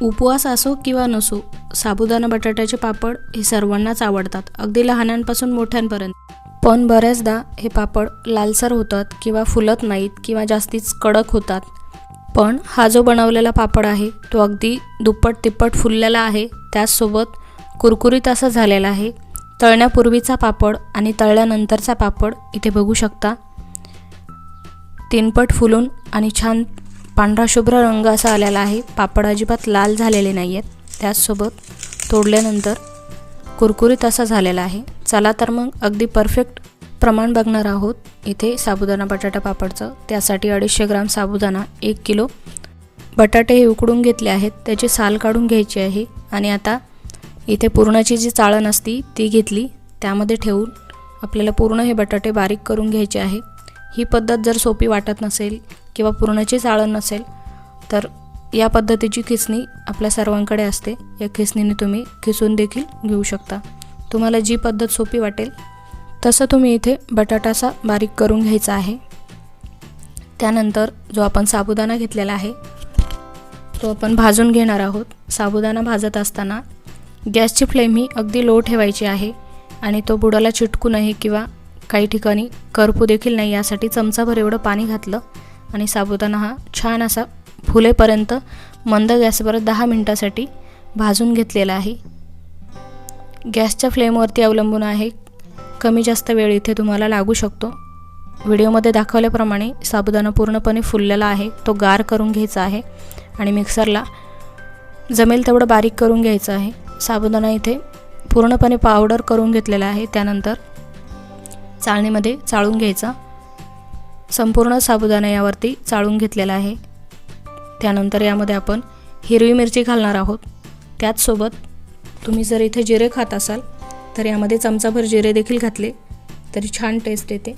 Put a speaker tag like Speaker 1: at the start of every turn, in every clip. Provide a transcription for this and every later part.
Speaker 1: उपवास असो किंवा नसो साबुदाणा बटाट्याचे पापड हे सर्वांनाच आवडतात अगदी लहानांपासून मोठ्यांपर्यंत. पण बऱ्याचदा हे पापड लालसर होतात किंवा फुलत नाहीत किंवा जास्तीच कडक होतात. पण हा जो बनवलेला पापड आहे तो अगदी दुप्पट तिप्पट फुललेला आहे त्याचसोबत कुरकुरीत असा झालेला आहे. तळण्यापूर्वीचा पापड आणि तळल्यानंतरचा पापड इथे बघू शकता. तीनपट फुलून आणि छान पांढरा शुभ्र रंग असा आलेला आहे. पापड अजिबात लाल झालेले नाही आहेत त्याचसोबत तोडल्यानंतर कुरकुरीत असा झालेला आहे. चला तर मग अगदी परफेक्ट प्रमाण बघणार आहोत. इथे साबुदाणा बटाटा पापडचं. त्यासाठी अडीचशे ग्राम साबुदाणा एक किलो. बटाटे हे उकडून घेतले आहेत. त्याची साल काढून घ्यायची आहे. आणि आता इथे पुरणाची जी चाळण असती ती घेतली. त्यामध्ये ठेवून आपल्याला पूर्ण हे बटाटे बारीक करून घ्यायचे आहे ही पद्धत जर सोपी वाटत नसेल किंवा पुरणाची चाळण नसेल तर या पद्धतीची खिसणी आपल्या सर्वांकडे असते. या खिसणीने तुम्ही खिसून देखील घेऊ शकता. तुम्हाला जी पद्धत सोपी वाटेल तसं तुम्ही इथे बटाटासा बारीक करून घ्यायचा आहे. त्यानंतर जो आपण साबुदाणा घेतलेला आहे तो आपण भाजून घेणार आहोत. साबुदाणा भाजत असताना गॅसची फ्लेम ही अगदी लो ठेवायची आहे आणि तो बुडाला चिटकू नये किंवा काही ठिकाणी करपू देखील नाही. यासाठी चमचाभर एवढं पाणी घातलं आणि साबुदाणा हा छान असा फुलेपर्यंत मंद गॅसवर दहा मिनटासाठी भाजून घेतलेला आहे. गॅसच्या फ्लेमवरती अवलंबून आहे. कमी जास्त वेळ इथे तुम्हाला लागू शकतो. व्हिडिओमध्ये दाखवल्याप्रमाणे साबुदाणा पूर्णपणे फुललेला आहे. तो गार करून घ्यायचा आहे आणि मिक्सरला जमेल तेवढं बारीक करून घ्यायचं आहे. साबुदाणा इथे पूर्णपणे पावडर करून घेतलेला आहे. त्यानंतर चाळणीमध्ये चाळून घ्यायचा. संपूर्ण साबुदाणा यावरती चाळून घेतलेला आहे. त्यानंतर यामध्ये आपण हिरवी मिरची घालणार आहोत. त्याचसोबत तुम्ही जर इथे जिरे खात असाल तर यामध्ये चमचाभर जिरे देखील घातले तरी छान टेस्ट येते.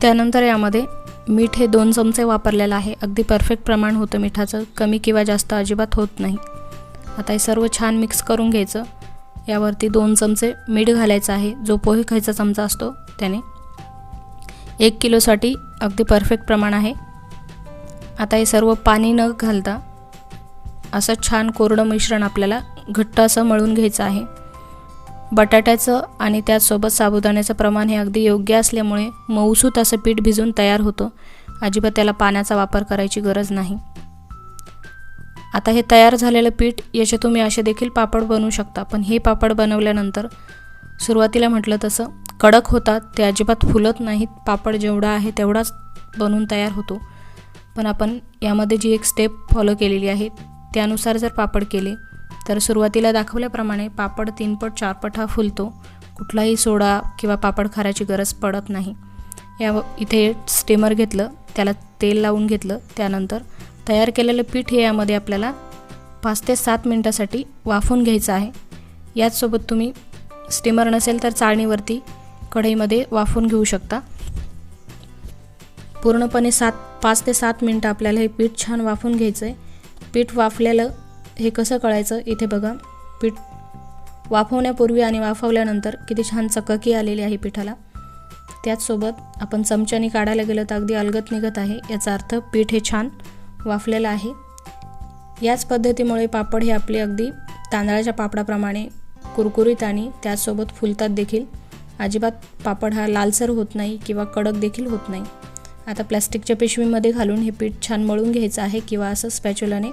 Speaker 1: त्यानंतर यामध्ये मीठ हे दोन चमचे वापरलेलं आहे. अगदी परफेक्ट प्रमाण होतं मिठाचं. कमी किंवा जास्त अजिबात होत नाही. आता हे सर्व छान मिक्स करून घ्यायचं. यावरती दोन चमचे मीठ घालायचं आहे. जो पोहे खायचा चमचा असतो त्याने एक किलोसाठी अगदी परफेक्ट प्रमाण आहे. आता हे सर्व पाणी न घालता असं छान कोरडं मिश्रण आपल्याला घट्ट असं मळून घ्यायचं आहे. बटाट्याचं आणि त्याचसोबत साबुदाण्याचं प्रमाण हे अगदी योग्य असल्यामुळे मऊसूत असं पीठ भिजून तयार होतं. अजिबात त्याला पाण्याचा वापर करायची गरज नाही. आता हे तयार झालेलं पीठ याचे तुम्ही असे देखील पापड बनवू शकता पण हे पापड बनवल्यानंतर सुरुवातीला म्हटलं तसं कडक होतात ते अजिबात फुलत नाहीत. पापड जेवढा आहे तेवढाच बनवून तयार होतो. पण आपण यामध्ये जी एक स्टेप फॉलो केलेली आहे त्यानुसार जर पापड केले तर सुरुवातीला दाखवल्याप्रमाणे पापड तीनपट चारपट हा फुलतो. कुठलाही सोडा किंवा पापड खाऱ्याची गरज पडत नाही. या इथे स्टीमर घेतलं त्याला तेल लावून घेतलं त्यानंतर तयार केलेलं पीठ हे यामध्ये आपल्याला पाच ते सात मिनटासाठी वाफून घ्यायचं आहे. याचसोबत तुम्ही स्टीमर नसेल तर चाळणीवरती कढईमध्ये वाफून घेऊ शकता. पूर्णपणे सात पाच ते सात मिनटं आपल्याला हे पीठ छान वाफून घ्यायचं आहे पीठ वाफलेलं हे कसं कळायचं इथे बघा. पीठ वाफवण्यापूर्वी आणि वाफवल्यानंतर किती छान चककी आलेली आहे पिठाला. त्याचसोबत आपण चमच्याने काढायला गेलं तर अगदी अलगत निघत आहे. याचा अर्थ पीठ हे छान वाफलेलं आहे. याच पद्धतीमुळे पापड हे आपले अगदी तांदळाच्या पापडाप्रमाणे कुरकुरीत आणि त्याचसोबत फुलतात देखील. अजिबात पापड हा लालसर होत नाही किंवा कडक देखील होत नाही. आता प्लॅस्टिकच्या पिशवीमध्ये घालून हे पीठ छान मळून घ्यायचं आहे किंवा असं स्पॅच्युलाने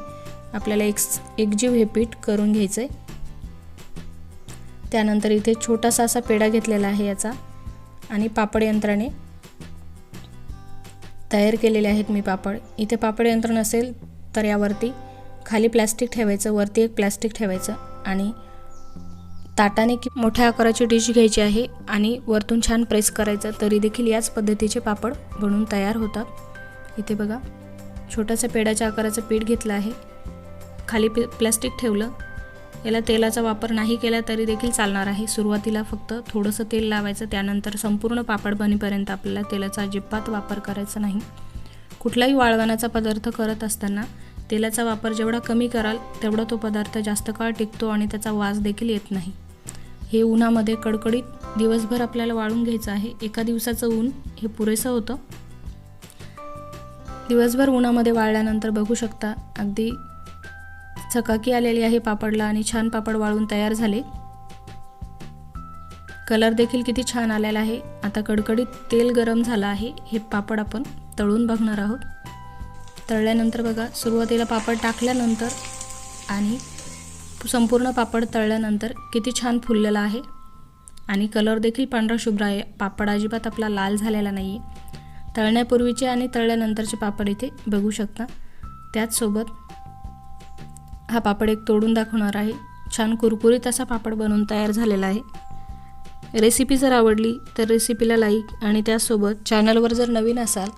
Speaker 1: आपल्याला एक एकजीव हे पीठ करून घ्यायचं आहे त्यानंतर इथे छोटासा असा पेढा घेतलेला आहे याचा आणि पापड यंत्राने तयार केलेले आहेत मी पापड. इथे पापड यंत्र नसेल तर यावरती खाली प्लॅस्टिक ठेवायचं वरती एक प्लॅस्टिक ठेवायचं आणि ताटाने की मोठ्या आकाराची डिश घ्यायची आहे आणि वरतून छान प्रेस करायचं तरी देखील याच पद्धतीचे पापड बनून तयार होतात. इथे बघा छोट्याशा पेड्याच्या आकाराचं पीठ घेतलं आहे. खाली पि प्लॅस्टिक ठेवलं. याला तेलाचा वापर नाही केला तरी देखील चालणार आहे. सुरुवातीला फक्त थोडंसं तेल लावायचं त्यानंतर संपूर्ण पापड बनीपर्यंत आपल्याला तेलाचा अजिबात वापर करायचा नाही. कुठलाही वाळवणाचा पदार्थ करत असताना तेलाचा वापर जेवढा कमी कराल तेवढा तो पदार्थ जास्त काळ टिकतो आणि त्याचा वास देखील येत नाही. हे उन्हामध्ये कडकडीत दिवसभर आपल्याला वाळून घ्यायचं आहे. एका दिवसाचं ऊन हे पुरेसं होतं. दिवसभर उन्हामध्ये वाळल्यानंतर बघू शकता अगदी चकाकी आलेली आहे पापडला आणि छान पापड वाळून तयार झाले. कलर देखील किती छान आलेला आहे. आता कडकडीत तेल गरम झालं आहे. हे पापड आपण तळून बघणार आहोत. तळल्यानंतर बघा सुरुवातीला पापड टाकल्यानंतर आणि संपूर्ण पापड तळल्यानंतर किती छान फुललेला आहे. आणि कलर देखील पांढरा शुभ्र आहे. पापड अजिबात आपला लाल झालेला नाही आहे तळण्यापूर्वीचे आणि तळल्यानंतरचे पापड इथे बघू शकता. त्याचसोबत हा पापड एक तोडून दाखवणार आहे. छान कुरकुरीत असा पापड बनवून तयार झालेला आहे. रेसिपी जर आवडली तर रेसिपीला लाईक आणि त्याचसोबत चॅनलवर जर नवीन असाल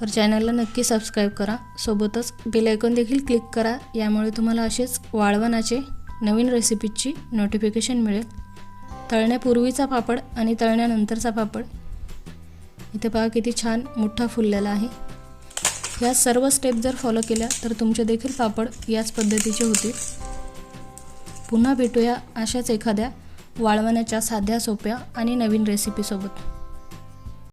Speaker 1: तर चॅनलला नक्की सबस्क्राईब करा. सोबतच बेल आयकॉन देखील क्लिक करा. यामुळे तुम्हाला असेच वाळवणाचे नवीन रेसिपीची नोटिफिकेशन मिळेल. तळण्यापूर्वीचा पापड आणि तळण्यानंतरचा पापड. इथे पहा किती छान मोठा फुललेला आहे. ह्या सर्व स्टेप जर फॉलो केल्या तर तुमचे देखील पापड याच पद्धतीचे होतील. पुन्हा भेटूया अशाच एखाद्या वाळवण्याच्या साध्या सोप्या आणि नवीन रेसिपीसोबत